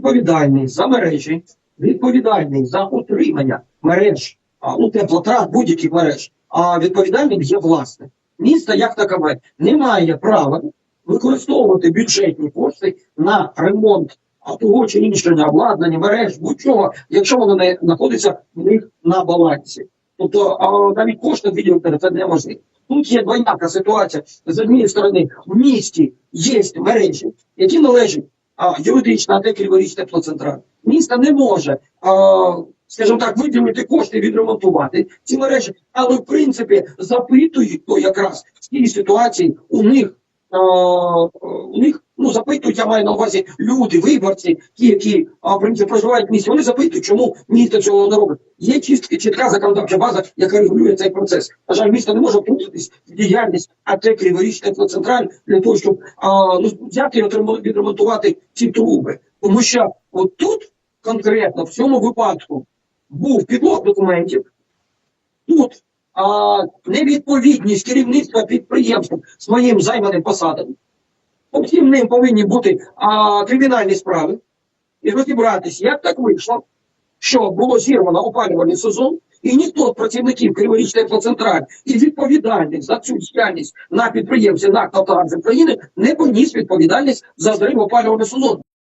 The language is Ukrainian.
відповідальний за мережі, відповідальний за утримання мереж, ну, теплотрат будь-яких мереж, а відповідальним є власник. Місто як такове не має права використовувати бюджетні кошти на ремонт того чи іншого обладнання, мереж, будь-чого, якщо воно не знаходиться в них на балансі. Тобто навіть кошти виділити це неможливо. Тут є двояка ситуація. З однієї сторони, в місті є мережі, які належать а, юридична, де Криворіч теплоцентраль. Місто не може, а, скажімо так, виділити кошти відремонтувати ці мережі, але в принципі запитують то якраз в цій ситуації у них. У них ну запитують, я маю на увазі люди, виборці, ті, які в принципі проживають в місті. Вони запитують, чому місто цього не робить. Є чистки, чітка законодавча база, яка регулює цей процес. На жаль, місто не може втрутитись в діяльність АТ Криворіч теплоцентраль для того, щоб а, ну, взяти і відремонтувати ці труби. Тому що от тут конкретно в цьому випадку був підлог документів. Тут невідповідність керівництва підприємства своїм займаним посадам. По всім ним повинні бути а, кримінальні справи і розібратись, як так вийшло, що було зірвано опалювальний сезон, і ніхто з працівників Криворіч теплоцентраль і відповідальних за цю діяльність на підприємстві НАК «Нафтогаз України не поніс відповідальність за зрив опалювального сезону.